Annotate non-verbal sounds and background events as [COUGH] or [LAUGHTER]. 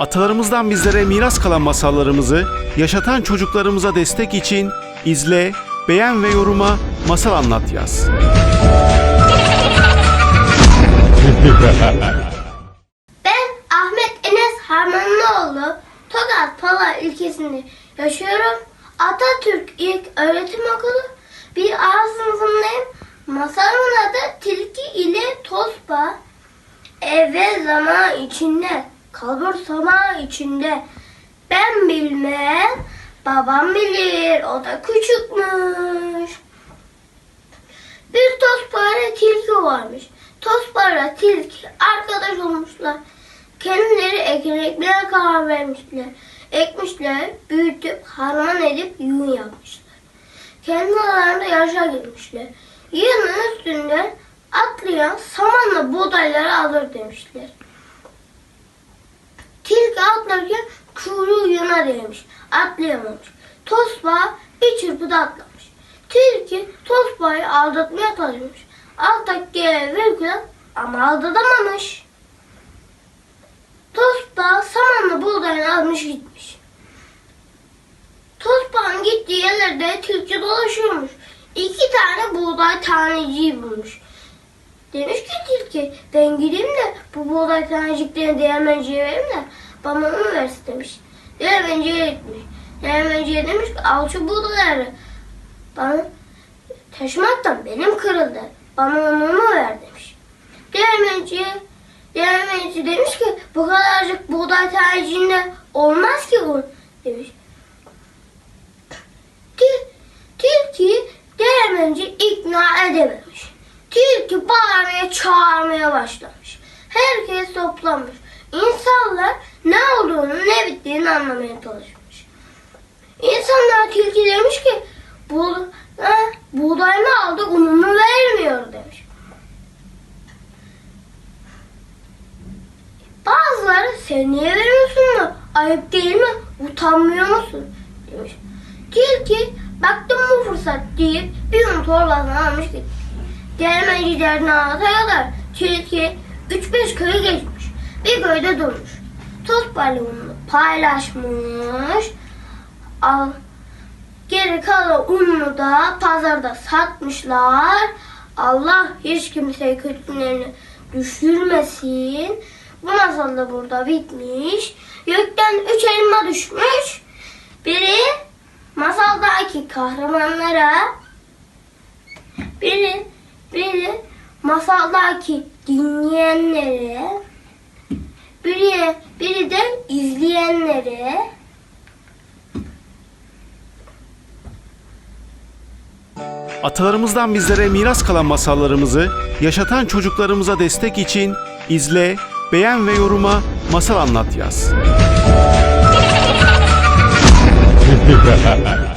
Atalarımızdan bizlere miras kalan masallarımızı yaşatan çocuklarımıza destek için izle, beğen ve yoruma masal anlat yaz. [LAUGHS] Ben Ahmet Enes Harmanlıoğlu. Tokat Pala ilçesinde yaşıyorum. Atatürk İlk Okulu bir A. Masalımın adı Tilki ile Tosba. Evvel zaman içinde, kalbur sama içinde. Ben bilmem, babam bilir, o da küçükmüş. Bir Tosbağa'yla tilki varmış. Tosbağa'yla tilki arkadaş olmuşlar. Kendileri ekin ekmeye karar vermişler. Ekmişler, büyütüp, harman edip yün yapmışlar. Kendi aralarında yarışa girmişler. Yığının üstünden atlayan samanla buğdayları alır demişler. Tilki atlarken kuyruğu yana değmiş. Atlayamamış. Tosbağa bir çırpıda atlamış. Tilki Tosbağa'yı aldatmaya çalışmış. Alttakiye virgülen ama aldatamamış. Tosbağa samanla buğdayını almış gitmiş. Tosbağa'nın gittiği yerlerde tilki dolaşıyormuş. İki tane buğday taneciği bulmuş. Demiş ki tilki ben gideyim de bu buğday taneciklerini değirmenciye vereyim de bana onu versin demiş. Değirmenciye gitmiş. Değirmenciye demiş ki al şu buğdayları. Bana taşımaktan benim kırıldı. Bana onu ver demiş. Değirmenciye Değirmenci demiş ki bu kadarcık buğday taneciğinde olmaz ki bu demiş. Til, tilki değirmenci ikna edememiş. Tilki bağırmaya çağırmaya başlamış. Herkes toplanmış. İnsanlar ne olduğunu ne bittiğini anlamaya çalışmış. İnsanlar tilki demiş ki bu, ha, buğday mı aldı ununu vermiyor demiş. Bazıları sen niye veriyorsun da ayıp değil mi utanmıyor musun demiş. Tilki baktım bu fırsat deyip bir un torbasını almış gitti. Anlatana kadar tilki 3-5 köyü geçmiş. Bir köyde durmuş. Toz balonunu paylaşmış. Al, geri kalan ununu da pazarda satmışlar. Allah hiç kimseye kötülerini düşürmesin. Bu masal da burada bitmiş. Gökten üç elma düşmüş. Biri masaldaki kahramanlara, biri biri masaldaki dinleyenlere, biri biri de izleyenlere. Atalarımızdan bizlere miras kalan masallarımızı yaşatan çocuklarımıza destek için izle, beğen ve yoruma masal anlat yaz. [LAUGHS]